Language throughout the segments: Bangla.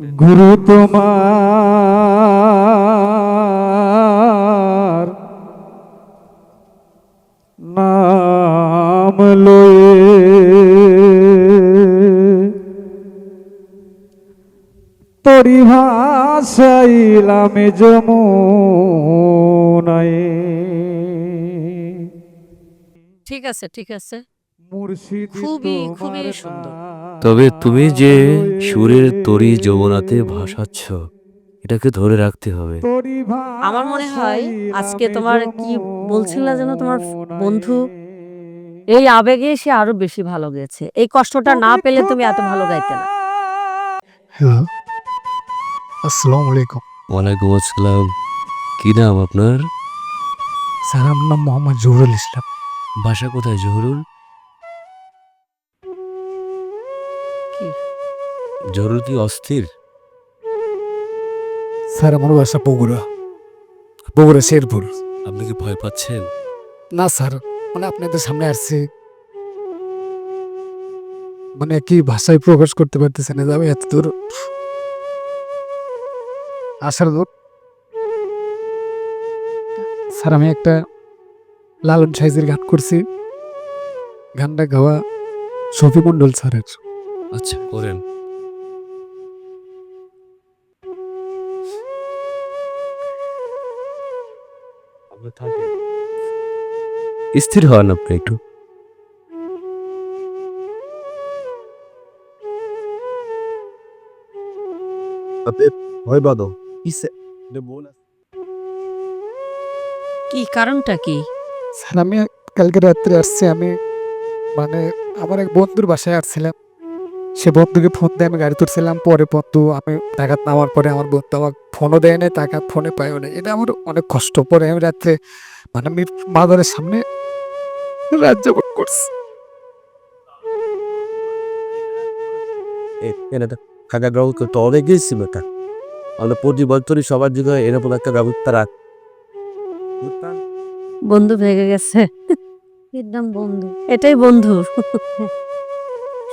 গুরু তোমার নাম লয়ে তরি ভাসাইলাম যমুনায় ঠিক আছে ঠিক আছে মুর্শিদ খুবই, খুবই সুন্দর। তবে তুমি যে সুরের তরি যমুনাতে ভাসাচ্ছ এটাকে ধরে রাখতে হবে। আমার মনে হয় আজকে তোমার কি বলছিল যেন তোমার বন্ধু? এই আবেগে সে আরও বেশি ভালো গেছে। এই কষ্টটা না পেলে তুমি এত ভালো গাইতে না। হ্যালো আসসালামু আলাইকুম। ওয়ালাইকুম আসসালাম। কি নাম আপনার? স্যার আমার নাম মোহাম্মদ জহুরুল ইসলাম। বাসা কোথায় জহুরুল? কি? কি অস্থির। স্যার আমার বাসা বগুড়া। বগুড়া শেরপুর। আপনি কি ভয় পাচ্ছেন? না স্যার মানে আপনাদের সামনে আসছি। মানে কি ভাষায় প্রকাশ করতে পারতেছে না যাবে এত দূর আসার দূর। স্যার আমি একটা লালন সাইজের গান করছি। গানটা গাওয়া শফি মন্ডল স্যারের। আচ্ছা করেন। স্থির হন আপনি একটু। ভয় বাদো কি কারণটা কি? স্যার আমি কালকে রাত্রে আসছি আমি মানে আমার এক বন্ধুর বাসায় আসছিলাম। সে বন্ধুকে ফোন দিয়ে আমি গাড়ি তুলছিলাম পরে বন্ধু আমি টাকা নামার পরে আমার বন্ধু আমাকে ফোনও দেয় না টাকা ফোনে পাইও না এটা আমার অনেক কষ্ট। পরে আমি রাত্রে মানে আমি মাদারের সামনে রাত যাপন করছি। কাকা গ্রাহক তো অনেক গেছি বেটা আমরা প্রতি বছরই সবার জন্য এরকম একটা ব্যবস্থা রাখ। বন্ধু ভেঙে গেছে। একদম বন্ধু। এটাই বন্ধু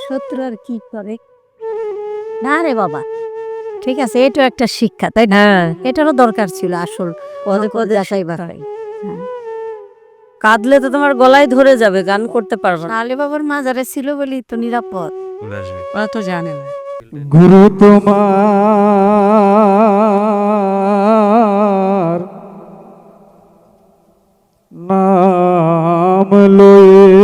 শত্রু আর কি করে? না রে বাবা। ঠিক আছে এটাও একটা শিক্ষা তাই না? এটারও দরকার ছিল আসল পদে পদে আসাই বাসাই কাঁদলে তো তোমার গলায় ধরে যাবে গান করতে পারবে না। আলে বাবার মাজারে ছিল বলি তো নিরাপদ। ওরা তো জানে না। গুরু তোমার নাম লয়ে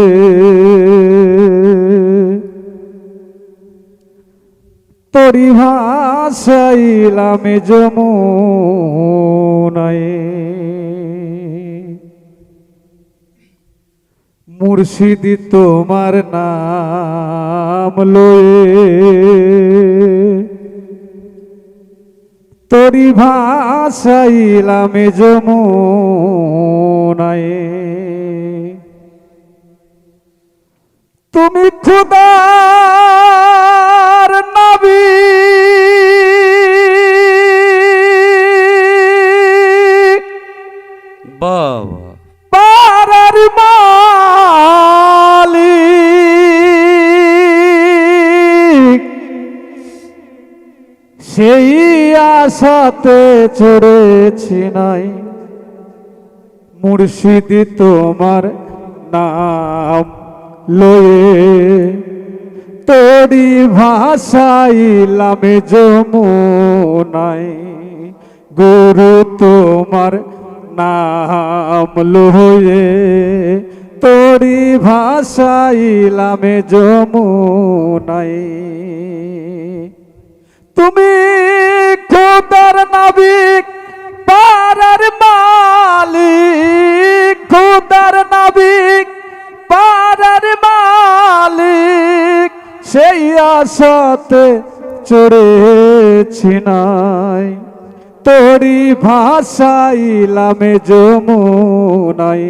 তরি ভাসাইলাম যমুনায়। মুর্শিদি তোমার নাম লয়ে তরি ভাসাইলাম যমুনায়। তুমি খুদার বাবা। পারার মালিক, সেই আশাতে চড়েছি নাই। মুর্শিদি তোমার নাম লয়ে তোরি ভাষাইলাম যমুনাই গুরু তোমার নাম লয়ে তোরি ভাষাইলাম যমুনাই তুমি খোদার নাবিক পারার মালিক। খোদার নাবিক পারার মালিক। সেই আশাতে চড়েছি নাই। তোরি ভাষাইলামে যমুনাই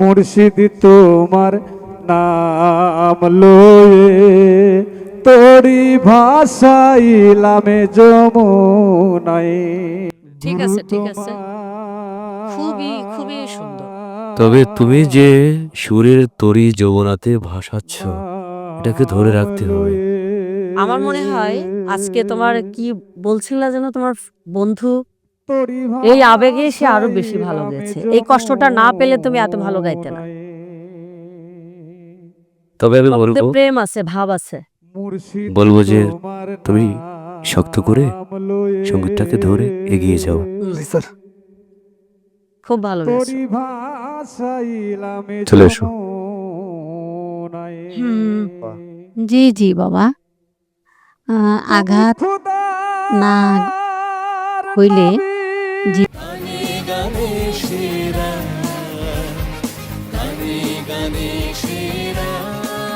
মুর্শিদ তোমার নাম লয়ে তোরি ভাষাইলামে যমুনাই ঠিক আছে, ঠিক আছে। খুবই, খুবই সুন্দর। তবে তুমি যে সুরের তরি যমুনাতে ভাসাচ্ছ এটাকে ধরে রাখতে হবে আমার মনে হয় আজকে তোমার কি বলছিল যেন তোমার বন্ধু? এই আবেগে সে আরও বেশি ভালো গেছে। এই কষ্টটা না পেলে তুমি এত ভালো গাইতে না। তবে আমি বলব প্রেম আছে ভাব আছে। বলব যে তুমি শক্ত করে সঙ্গীতটাকে ধরে এগিয়ে যাও। স্যার। খুব ভালো গেছে। চলে এসো। জি জি বাবা। আঘাত না হইলে গানে